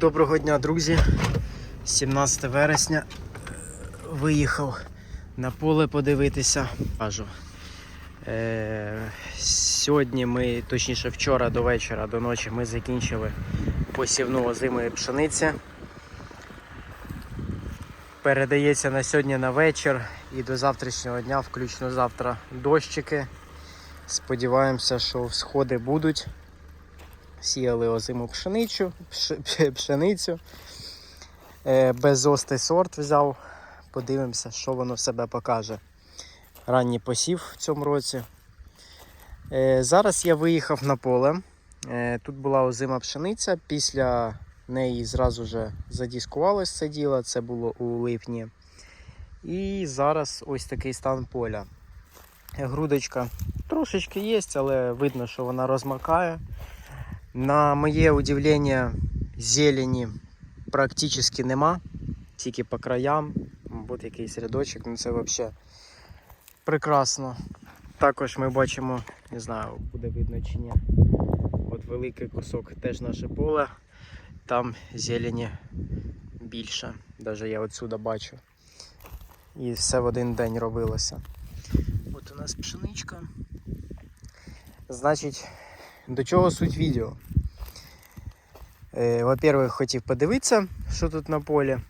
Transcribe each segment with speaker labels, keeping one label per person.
Speaker 1: Доброго дня, друзі. 17 вересня виїхав на поле подивитися. Кажу. Е, сьогодні ми, точніше вчора до вечора, до ночі ми закінчили посівну озимої пшениці. Передається на сьогодні на вечір і до завтрашнього дня, включно завтра дощики. Сподіваємося, що всходи будуть. Сіяли озиму пшеницю, пш- пшеницю. Е, Безостий сорт взяв. Подивимося, що воно в себе покаже. Ранній посів в цьому році. Е, Зараз я виїхав на поле. Е, Тут була озима пшениця. Після неї зразу же задіскувалось це діло. Це було у липні. І зараз ось такий стан поля. Грудочка трошечки є, але видно, що вона розмакає. На моє удивлення, зелені практично нема, тільки по краям. От якийсь рядочок, ну це взагалі прекрасно. Також ми бачимо, не знаю, буде видно чи ні. От великий кусок теж наше поле. Там зелені більше. Навіть я отсюда бачу. І все в один день робилося. От у нас пшеничка. Значить, до чого суть відео? Е, Во-первых, хотів подивитися, що тут на полі. Е,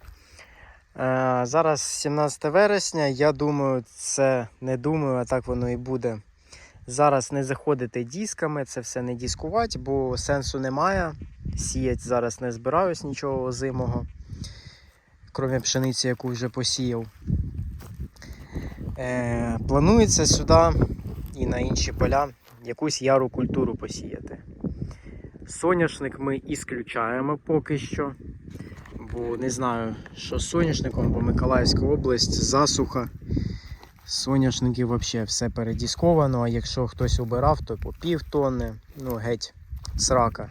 Speaker 1: Зараз 17 вересня, я думаю, це не думаю, а так воно і буде. Зараз не заходити дисками, це все не дискувати, бо сенсу немає. Сіять зараз не збираюсь нічого озимого, крім пшениці, яку вже посіяв. Е, Планується сюди і на інші поля якусь яру культуру посіяти. Соняшник ми ісключаємо поки що. Бо не знаю, що з соняшником, бо Миколаївська область, засуха. Соняшники взагалі все передісковано, а якщо хтось обирав, то по пів тонни, ну геть срака.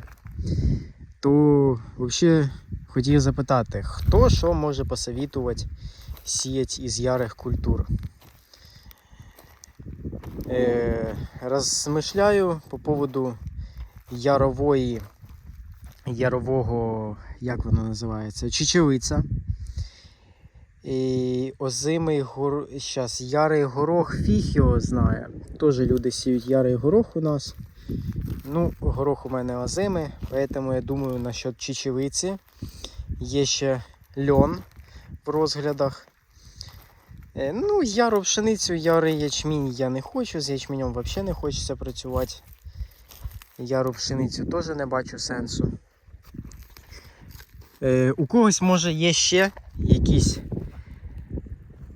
Speaker 1: То взагалі хотів запитати, хто що може посовітувати сіяти із ярих культур. Е, розмишляю по поводу ярової, ярового, як воно називається, чечевиця. І озимий гор... Щас, ярий горох, фіг його знає. Теж люди сіють ярий горох у нас. Ну, горох у мене озимий, тому я думаю насчет чечевиці. Є ще льон в розглядах. Е, Ну, яру пшеницю, ярий ячмінь я не хочу, з ячменем взагалі не хочеться працювати. Яру пшеницю теж не бачу сенсу. Е, у когось може є ще якісь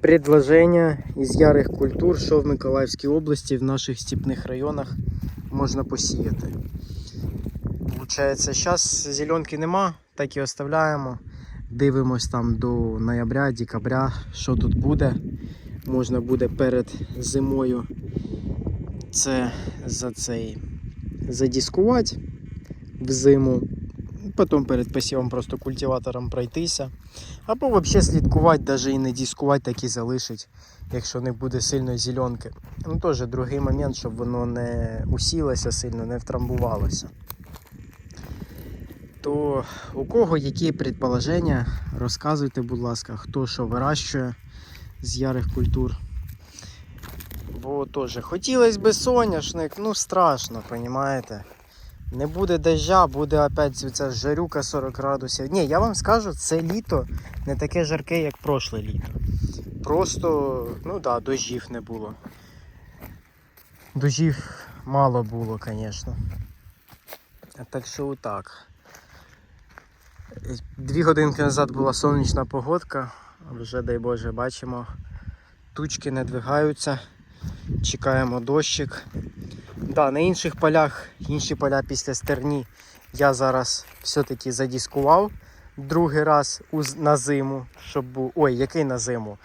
Speaker 1: предложення із ярих культур, що в Миколаївській області, в наших степних районах можна посіяти. Получається, зараз зеленки нема, так і оставляємо. Дивимось там до ноября, декабря, що тут буде. Можна буде перед зимою це за цей задіскувати в зиму. Потім перед посівом просто культиватором пройтися. Або взагалі слідкувати, навіть і не дискувати, так і залишить, якщо не буде сильної зеленки. Ну теж другий момент, щоб воно не усілося сильно, не втрамбувалося. То у кого які предположення, розказуйте, будь ласка, хто що вирощує з ярих культур. Бо теж хотілося б соняшник, ну страшно, розумієте? Не буде дождя, буде опять ця жарюка 40 градусів. Ні, я вам скажу, це літо не таке жарке, як прошле літо. Просто, ну да, дощів не було. Дощів мало було, звісно. Так що отак. Дві годинки назад була сонячна погодка, вже, дай Боже, бачимо, тучки не двигаються, чекаємо дощик. Да, на інших полях, інші поля після стерні я зараз все-таки задіскував другий раз на зиму, щоб був. Ой, який на зиму?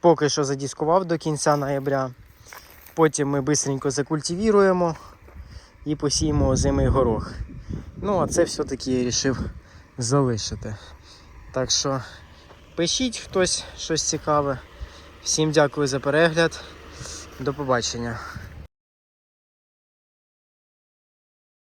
Speaker 1: Поки що задіскував до кінця ноября. Потім ми швидко закультивіруємо і посіємо озимий горох. Ну, а це все-таки я вирішив залишити. Так що пишіть хтось щось цікаве. Всім дякую за перегляд. До побачення.